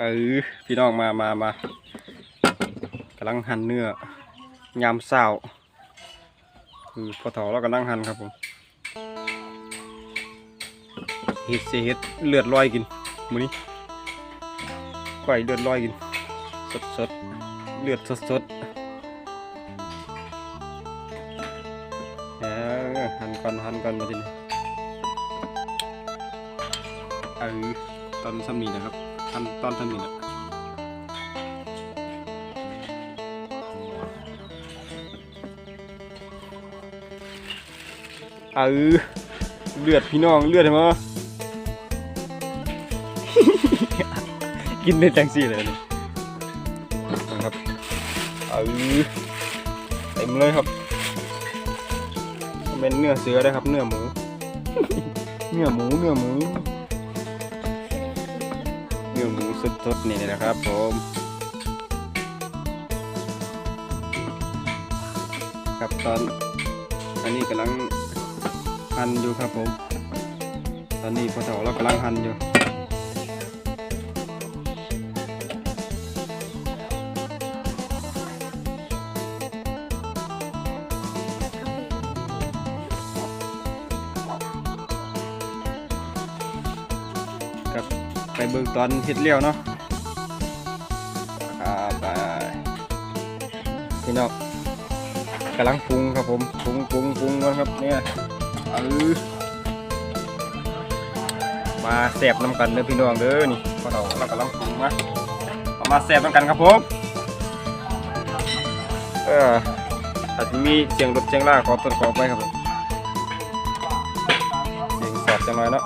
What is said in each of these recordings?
เออพี่น้องมามามากำลังหั่นเนื้อยามเศร้าคือพอถอเรากำลังหั่นครับผมเฮ็ดเสียเฮ็ดเลือดลอยกินมือนี้ก้อยเลือดลอยกินสดสดเลือดสดสดหั่นก่อนหั่นก่อนมาทีนี้เออตอนสำนีนะครับ หั่นตอนสำนีนะเออเลือดพี่น้องเลือดเห็นไหมกินได้จังสี่เลยนี่นะครับเออเต็มเลยครับเป็นเนื้อเสือได้ครับ เนื้อหมู เนื้อหมูเนื้อหมู สุดๆนี่ยนะครับผมครับตอนอันนี้กำลังหั่นอยู่ครับผม ตอนนี้พอเถาเรากำลังหั่นอยู่ครับ ไปเบิ่งตอนเฮ็ดเลี้ยวเนาะครับไปพี่น้องกำลังปรุงครับผมปรุงปรุงปรุงก่อนครับเนี่ยเออมาแสบน้ำกันเด้อพี่น้องเด้อนี่พอเราเรากำลังปรุงมาเอามาแสบน้ำกันครับผมเอออาจจะมีเสียงรถเสียงล่าขอต้นขอไปครับผมเสียงแสบจังหน่อยเนาะ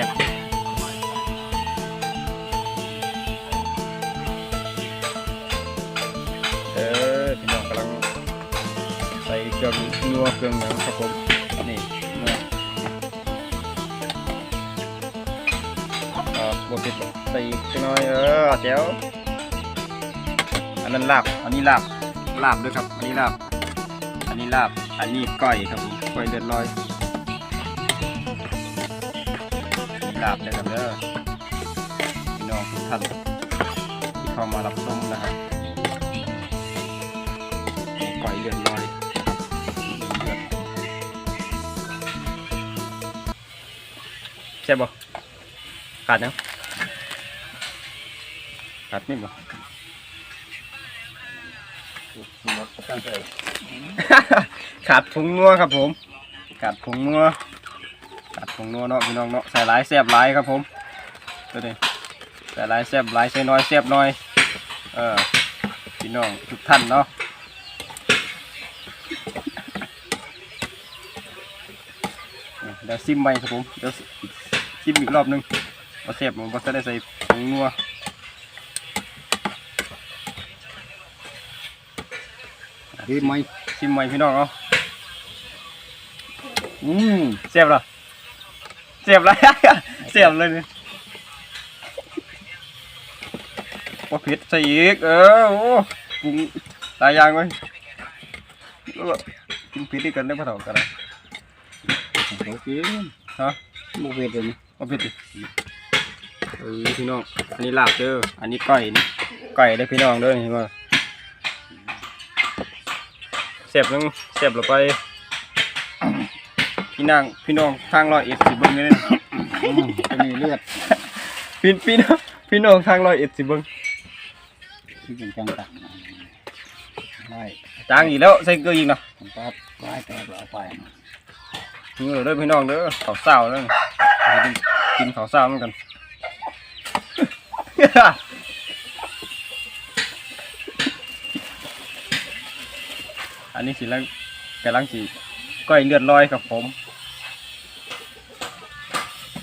ซ่บเออพี่น้องกำลังใส่เครื่องนัวเครื่องหยังครับผมนี่นัวอ่าบดเผ็ดบ่ใส่อีกจักน้อยเออแจ๋วอันนั้นลาบอันนี้ลาบลาบด้วยครับอันนี้ลาบอันนี้ลาบอันนี้ก้อยครับก้อยเลือดลอย ลาบเลยครับเด้อพี่น้องทุกท่านที่เข้ามารับชมนะครับนี่ก่อยเดือนลอยเดือดใช่บ่ขาดยังขาดนิดบ่ขาดผงนัวครับผมขาดผงนัว ตัดผงนัวเนาะพี่น้องเนาะใส่หลายแซ่บหลายครับผมตัวนี้ใส่หลายแซ่บหลายใส่น้อยแซ่บน้อยเออพี่น้องทุกท่านเนาะเดี๋ยวซิมใหม่ครับผมเดี๋ยวซิมอีกรอบหนึงว่าแซ่บผมว่าจะได้ใส่ผงนัวที่ไม่ซิมใหม่พี่น้องเอาอืมแซ่บเหรอ แซ่บเลยแซ่บเลยนี่ว่าเผ็ดใส่อีก เออ โอ้ปรุงหลายอย่างเลยเออกินเผ็ดด้วยกันได้พอเท่ากันนะเขากินฮะบุฟเฟ่ต์นี่ว่าเผ็ดดิเออพี่น้อง อันนี้ลาบเด้อ อันนี้ก้อยนี่ก้อยได้อพี่น้องเด้อเห็นป่ะเสียบนึงเสียบลงไป พี่นางพี่น้องทางร้อยเอ็ดสิเบิ้งเลยนะอืมจะมีเลือดพี่พี่น้องพี่น้องทางร้อยเอ็ดสิเบิ้งที่เป็นจังตักได้จางอีกแล้วใส่เกลืออีกเนาะผมตัดไว้แต่เอาไปนี่เลยเด้อพี่น้องเด้อข้าวเศร้าเด้อกินข้าวเศร้าเหมือนกันอันนี้สิแล้วกำลังสิก้อยเลือดลอยครับผม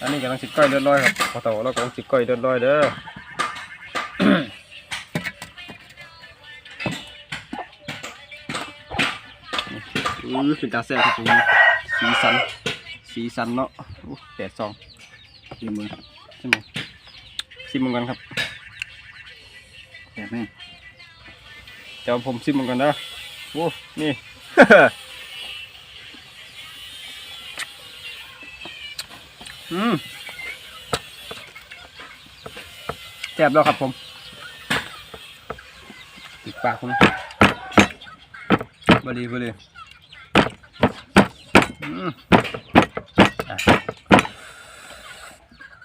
อันนี้กำลังสิก้อยเลือดลอยครับพอโตเรากำลังสิก้อยเลือดลอยเด้ออือเป็นตาแซ่บครับผมสีสัน สีสันเนาะอู้แปดซองที่มือชิมชิมมันกันครับแต่แม่เดี๋ยวผมชิมมันกันนะโอ้นี่ อืมแซ่บแล้วครับผมติดปากผมบดีบดีอืม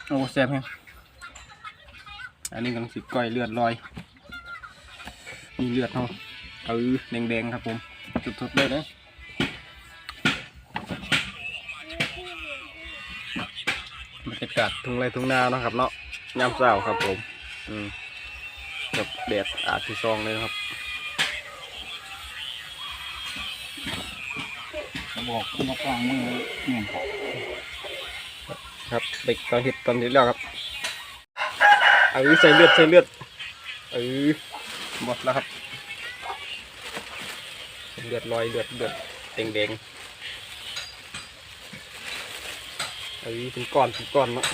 โอ้แซ่บแฮงอันนี้กำลังสิก้อยเลือดลอยมีเลือดเนาเออแดงๆครับผมสุดๆเลยนะากาศทุ่งไรทุ่งนาเนาะครับ เนาะยามเช้าครับผม อืมกับแดดอาบที่ซองเลยนะครับเขาบอกคุณมากลางมือเนี่ยครับเด็กตอนเห็ดตอนนี้แล้วครับเออใส่เลือดใส่เลือดเออหมดแล้วครับ เลือดลอยเลือดเลือดแดงแดงๆ เออเป็นก้อนเป็นก้อนเนาะ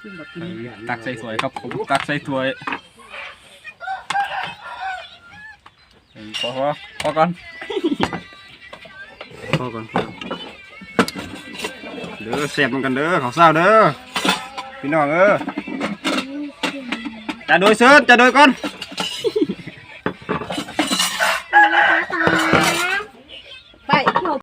ซึ่งแบบเอนี้อตักใส่ถ้วยครับผมตักใส่ถ้วยเออพอพอพอก่อนพอก่อนพอก่อนเด้อเสียบมันกันเด้อเขาวเศร้าเด้อพี่น้องเออจะโดยเซิร์ชจะโดยก่อน